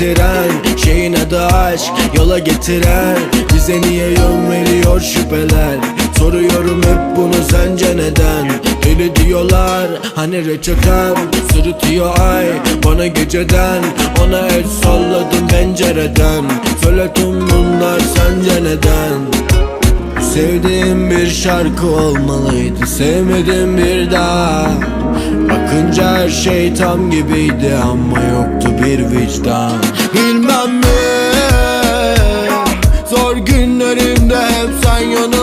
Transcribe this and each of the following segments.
beni bitiren Şeyin adı aşk yola getiren Bize niye yön veriyor şüpheler? Soruyorum hep bunu sence neden? Deli diyorlar hani reçetem Sırıtıyor ay bana geceden Ona el salladım pencereden. Söyle tüm bunlar sence neden Sevdiğim bir şarkı olmalıydı Sevmedim bir daha. Bakınca her şey tam gibiydi Ama yoktu bir vicdan. Bilmem mi? Zor günlerimde hep sen yanımda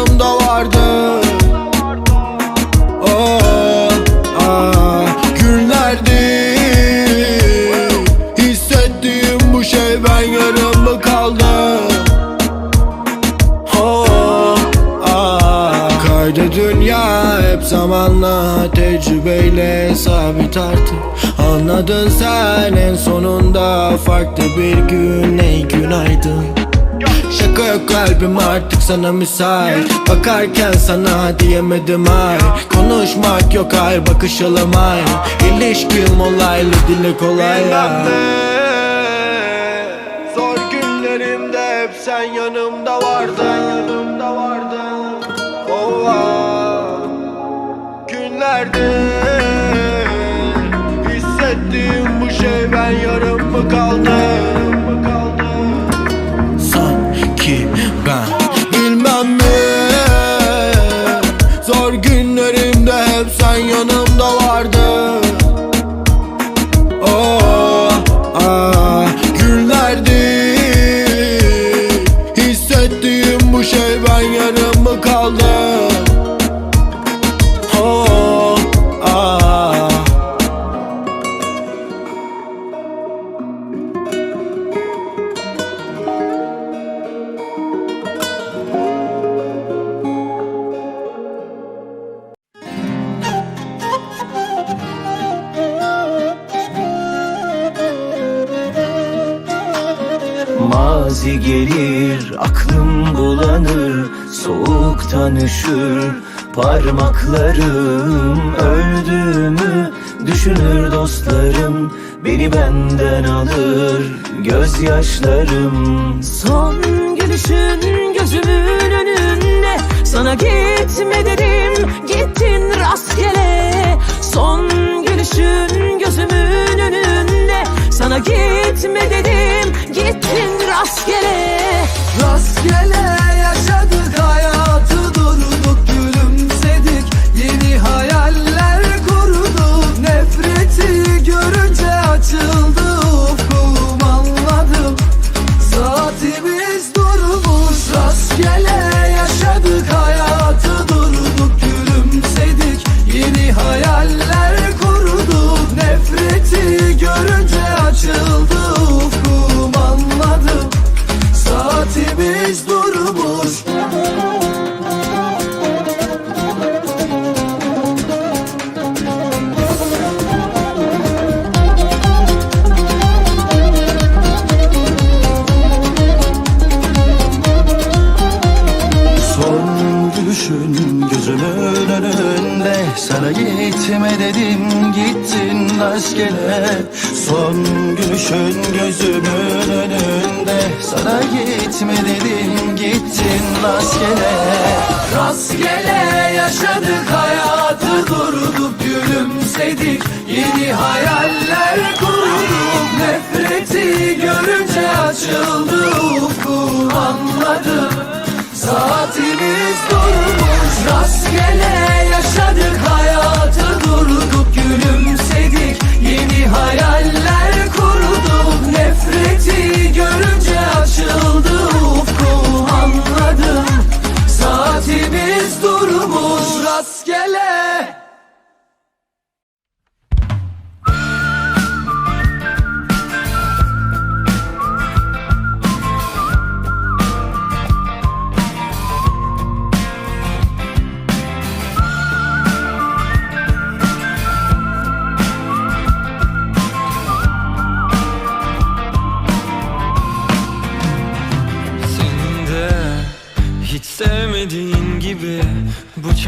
dünya hep zamanla tecrübeyle sabit artık. Anladın sen en sonunda farklı bir gün ey günaydın. Şaka yok kalbim artık sana müsait. Bakarken sana diyemedim ay. Konuşmak yok ay bakışalım ay İlişkim olaylı dile kolay. Zor günlerimde hep sen yanımda mı kaldım mı kaldım Sanki ben bilmem mi? Zor günlerimde hep sen yanımda vardın. Oh, ah, günlerdi. Hissettiğim bu şey ben yarım mı kaldım Mazi gelir aklım bulanır Soğuktan üşür parmaklarım Öldüğümü düşünür dostlarım Beni benden alır gözyaşlarım. Son gülüşün gözümün önünde Sana gitme dedim gittin rastgele. Son gülüşün gözümün önünde. Sana gitme dedim gittin rastgele. Rastgele yaşadık hayatı gittin rastgele Son gülüşün gözümün önünde. Sana gitme dedim gittin rastgele. Rastgele yaşadık hayatı durduk gülümsedik. Yeni hayaller kurduk nefreti görünce açıldı ufkum anladım. Saatimiz durmuş rastgele Yeni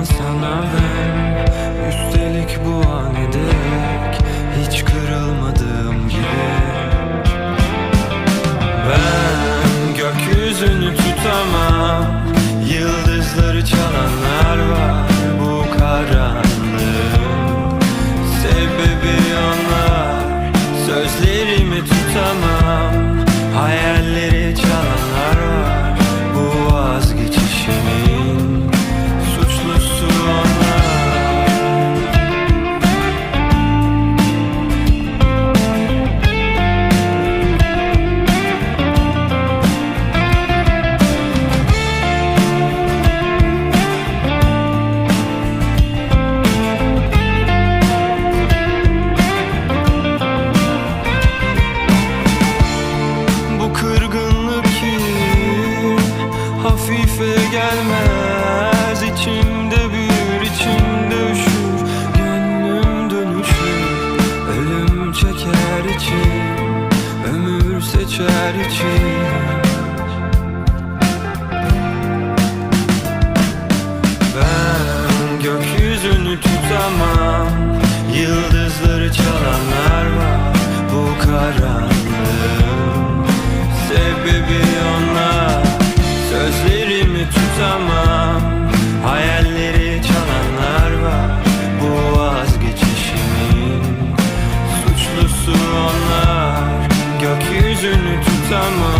Kırgınım sana ben? Üstelik bu an dek Hiç kırılmadığım gibi. Ben gökyüzünü tutamam Çalanlar var. Bu karanlığın Sebebi onlar. Sözlerimi tutamam. Hayalleri çalanlar var. Bu vazgeçişimin Suçlusu onlar. Gökyüzünü tutamam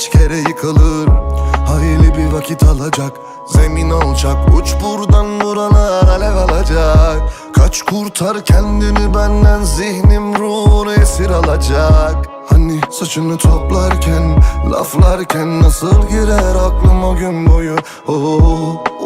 kaç kere yıkılır. Hayli bir vakit alacak Zemin alacak Uç buradan buralar alev alacak. Kaç kurtar kendini benden Zihnim ruhunu esir alacak. Hani saçını toplarken Laflarken nasıl girer aklım o gün boyu? Oh,